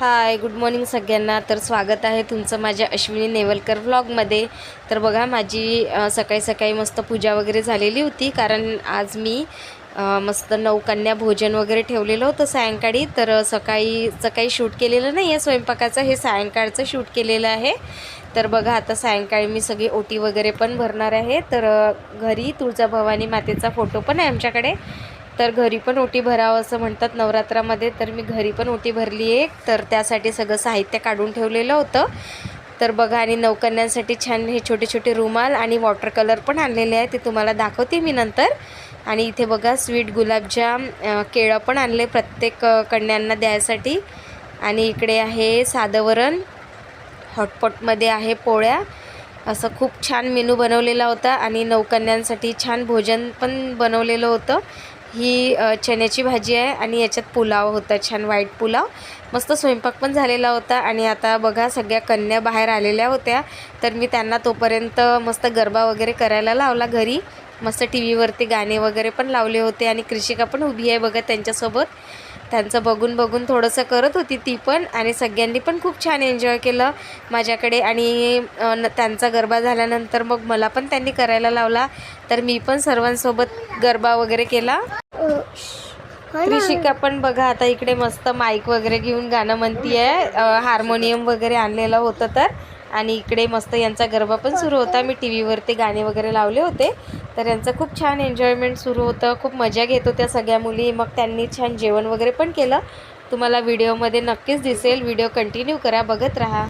Hi good morning सगळ्यांना. तर स्वागत आहे तुमचं माझ्या अश्विनी नेवलकर व्लॉगमध्ये तर बघा माझी सकाळी सकाळी मस्त पूजा वगैरे झालेली होती. कारण आज मी मस्त नौकन्या भोजन वगैरे ठेवलेलं होतं सायंकाळी. तर सकाळी सकाळीचं काही शूट केलेलं नाही आहे स्वयंपाकाचं. हे सायंकाळचं शूट केलेलं आहे. तर बघा आता सायंकाळी मी सगळी ओटी वगैरे पण भरणार आहे. तर घरी घरी तुळजाभवानी मातेचा फोटो पण आहे आमच्याकडे. तर घरी पण ओटी भरावं असं म्हणतात नवरात्रामध्ये. तर मी घरी पण ओटी भरली आहे तर त्यासाठी सगळं साहित्य काढून ठेवलेलं होतं. तर बघा आणि नौकन्यांसाठी छान हे छोटे छोटे रुमाल आणि वॉटर कलर पण आणलेले आहे ते तुम्हाला दाखवते मी नंतर. आणि इथे बघा स्वीट गुलाबजाम केळं पण आणले प्रत्येक कन्यांना द्यायसाठी. आणि इकडे आहे साधं वरण हॉटपॉटमध्ये आहे पोळ्या. असं खूप छान मेनू बनवलेला होता. आणि नौकन्यांसाठी छान भोजन पण बनवलेलं होतं. ही चण्याची भाजी आहे आणि याच्यात पुलाव होता छान व्हाईट पुलाव. मस्त स्वयंपाक पण झालेला होता आणि आता बघा सगळ्या कन्या बाहेर आलेल्या होत्या. तर मी त्यांना तोपर्यंत मस्त गरबा वगैरे करायला लावला घरी. मस्त टी व्हीवरती गाणे वगैरे पण लावले होते आणि कृषिका पण उभी आहे बघा त्यांच्यासोबत. त्यांचं बघून बघून थोडंसं करत होती ती पण आणि सगळ्यांनी पण खूप छान एन्जॉय केलं माझ्याकडे आणि त्यांचा गरबा झाल्यानंतर मग मला पण त्यांनी करायला लावला. तर मी पण सर्वांसोबत गरबा वगैरे केला. कृषिका पण बघा आता इकडे मस्त माईक वगैरे घेऊन गाणं म्हणती आहे हार्मोनियम वगैरे आणलेलं होतं तर. आणि इकडे मस्त यांचा गरबा पण सुरू होता. मी टी व्हीवरती गाणे वगैरे लावले होते. तर यांचं खूप छान एन्जॉयमेंट सुरू होतं. खूप मजा घेत होत्या सगळ्या मुली. मग त्यांनी छान जेवण वगैरे पण केलं. तुम्हाला व्हिडिओमध्ये नक्कीच दिसेल. व्हिडिओ कंटिन्यू करा. बघत राहा.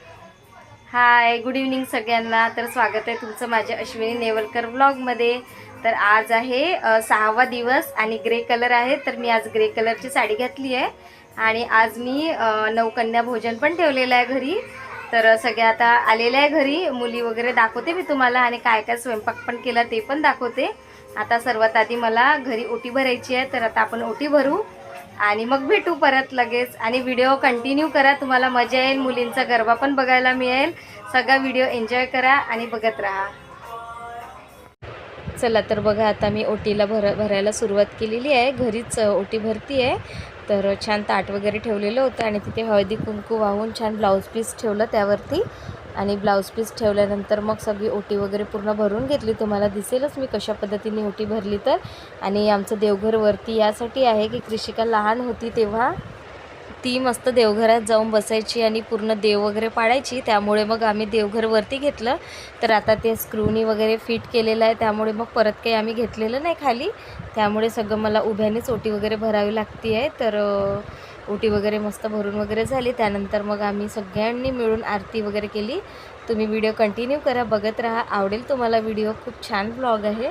हाय गुड इव्हनिंग सगळ्यांना. तर स्वागत आहे तुमचं माझ्या अश्विनी नेवलकर ब्लॉगमध्ये तर आज आहे सहावा दिवस आणि ग्रे कलर आहे. तर मी आज ग्रे कलरची साडी घातली आहे. आणि आज मी नवकन्या भोजन पण ठेवलेलं आहे घरी. तर सगळ्या आता आलेल्या आहे घरी. मुली वगैरे दाखवते मी तुम्हाला आणि काय काय स्वयंपाक पण केला ते पण दाखवते. आता सर्वात आधी मला घरी ओटी भरायची आहे तर आता आपण ओटी भरू आणि मग भेटू परत लगेच. आणि व्हिडिओ कंटिन्यू करा तुम्हाला मजा येईल मुलींचा गरबा पण बघायला मिळेल. सगळा व्हिडिओ एन्जॉय करा आणि बघत राहा. चला तर बघा आता मी ओटीला भर भरायला सुरुवात केलेली आहे. घरीच ओटी भरती आहे. तर छान ताट वगैरे ठेवलेलं होतं आणि तिथे हळदी कुंकू वाहून छान ब्लाऊज पीस ठेवलं त्यावरती. आणि ब्लाऊज पीस ठेवल्यानंतर मग सगळी ओटी वगैरे पूर्ण भरून घेतली. तुम्हाला दिसेलच मी कशा पद्धतीने ओटी भरली तर. आणि आमचं देवघर वरती यासाठी आहे की कृषिका लहान होती तेव्हा ती मस्त देवघरात जाऊन बसायची आणि पूर्ण देव वगैरे पाडायची. त्यामुळे मग आम्ही देवघर वरती घेतलं. तर आता ते स्क्रूनी वगैरे फिट केलेलं आहे. त्यामुळे मग परत काही आम्ही घेतलेलं नाही खाली. त्यामुळे सगळं मला उभ्यानेच ओटी वगैरे भरावी लागती आहे. तर ओटी वगैरे मस्त भरून वगैरे झाली. त्यानंतर मग आम्ही सगळ्यांनी मिळून आरती वगैरे केली. तुम्ही व्हिडिओ कंटिन्यू करा. बघत राहा. आवडेल तुम्हाला व्हिडिओ. खूप छान ब्लॉग आहे.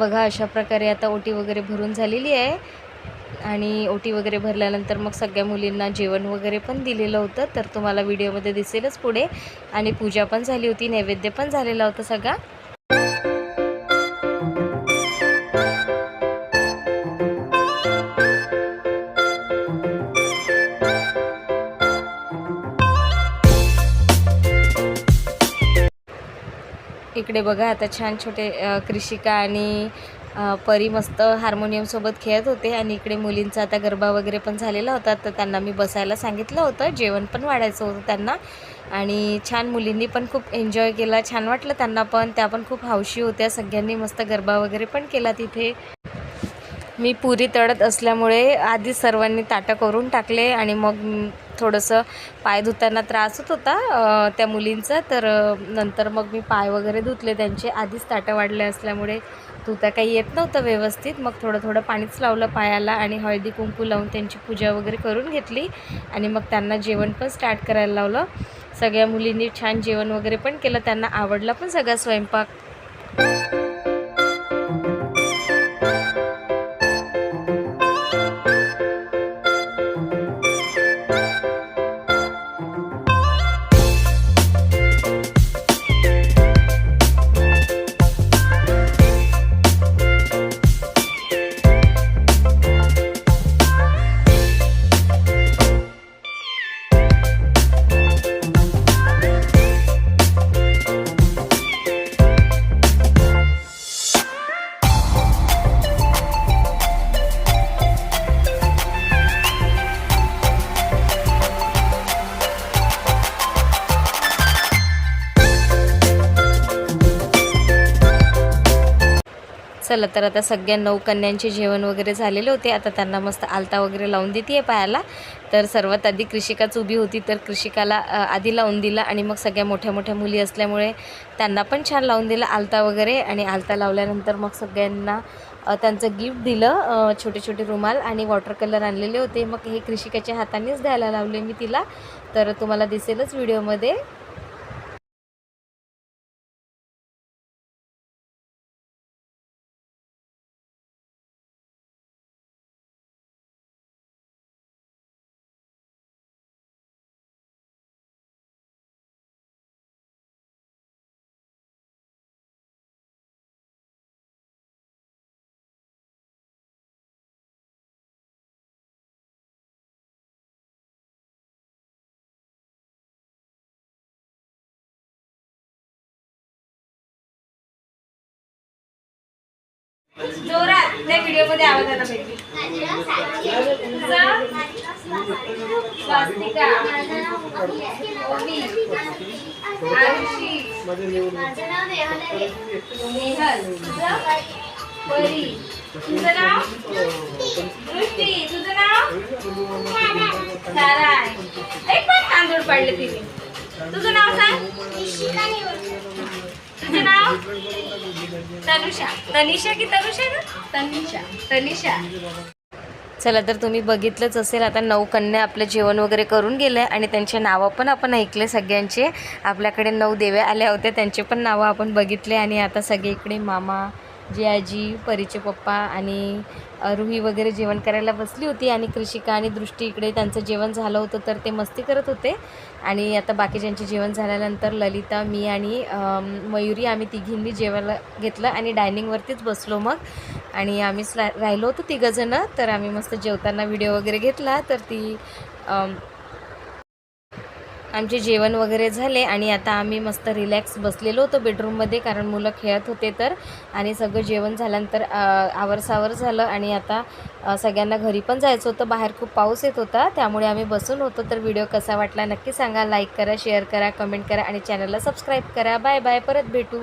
बघा अशा प्रकारे आता ओटी वगैरे भरून झालेली आहे. आणि ओटी वगैरे भरल्यानंतर मग सगळ्या मुलींना जेवण वगैरे पण दिलेलं होतं. तर तुम्हाला व्हिडिओमध्ये दिसेलच पुढे. आणि पूजा पण झाली होती नैवेद्य पण झालेला होता सगळा. इकडे बघा आता छान छोटे कृषिका आणि परी मस्त हार्मोनियमसोबत खेळत होते आणि इकडे मुलींचा आता गरबा वगैरे पण झालेला होता. तर त्यांना मी बसायला सांगितलं होतं. जेवण पण वाढायचं होतं त्यांना. आणि छान मुलींनी पण खूप एन्जॉय केला. छान वाटलं त्यांना पण. त्या पण खूप हौशी होत्या. सगळ्यांनी मस्त गरबा वगैरे पण केला तिथे. मी पुरी तळत असल्यामुळे आधी सर्वांनी ताटं करून टाकले आणि मग थोडंसं पाय धुताना त्रास होत होता त्या मुलींचा. तर नंतर मग मी पाय वगैरे धुतले. त्यांचे आधीच ताटं वाढले असल्यामुळे धुता काही येत नव्हतं व्यवस्थित. मग थोडं थोडं पाणीच लावलं पायाला आणि हळदी कुंकू लावून त्यांची पूजा वगैरे करून घेतली. आणि मग त्यांना जेवण पण स्टार्ट करायला लावलं. सगळ्या मुलींनी छान जेवण वगैरे पण केलं. त्यांना आवडला पण सगळा स्वयंपाक. चला तर आता सगळ्या नऊ कन्यांचे जेवण वगैरे झालेले होते. आता त्यांना मस्त आलता वगैरे लावून देते आहे पायाला. तर सर्वात आधी कृषिकाच उभी होती तर कृषिकाला आधी लावून दिला आणि मग सगळ्या मोठ्या मोठ्या मुली असल्यामुळे त्यांना पण छान लावून दिला आलता वगैरे. आणि आलता लावल्यानंतर मग सगळ्यांना त्यांचं गिफ्ट दिलं छोटे छोटे रुमाल आणि वॉटर कलर आणलेले होते. मग हे कृषिकाच्या हातानेच द्यायला लावले मी तिला. तर तुम्हाला दिसेलच व्हिडिओमध्ये. जोरात. त्या व्हिडिओमध्ये आवाज आला स्वास्तिका. ओवी. आरुषी नेहल. परी तुझं नाव? दृष्टी तुझं नाव? साराय एक पण तांदूळ पाडले तिने. तुझं नाव सांग? तुझं नाव? तनुषा. तनिषा की तनुषा ना तनिषा. तनिषा. चला तर तुम्ही बघितलंच असेल आता नऊ कन्या आपलं जेवण वगैरे करून गेले आणि त्यांचे नावं पण आपण ऐकले सगळ्यांचे. आपल्याकडे नऊ देव्या आल्या होत्या त्यांचे पण नावं आपण बघितले आणि आता सगळे इकडे मामा जी आजी परीचे पप्पा आणि रुही वगैरे जेवण करायला बसली होती आणि कृषिका आणि दृष्टी इकडे त्यांचं जेवण झालं होतं तर ते मस्ती करत होते. आणि आता बाकीच्यांचे जेवण झाल्यानंतर ललिता मी आणि मयुरी आम्ही तिघींनी जेवायला घेतलं आणि डायनिंगवरतीच बसलो मग. आणि आम्हीच रा राहिलो होतो तिघंजणं तर आम्ही मस्त जेवताना व्हिडिओ वगैरे घेतला. तर ती आमचे जेवण वगैरे झाले आणि आता आम्ही मस्त रिलॅक्स बसलेलो होतो बेडरूममध्ये कारण मुलं खेळत होते तर. आणि सगळं जेवण झाल्यानंतर आवरसावर झालं आणि आता सगळ्यांना घरी पण जायचं होतं. बाहेर खूप पाऊस येत होता त्यामुळे आम्ही बसून होतो. तर व्हिडिओ कसा वाटला नक्की सांगा. लाईक करा शेअर करा कमेंट करा आणि चॅनलला सबस्क्राईब करा. बाय बाय परत भेटू.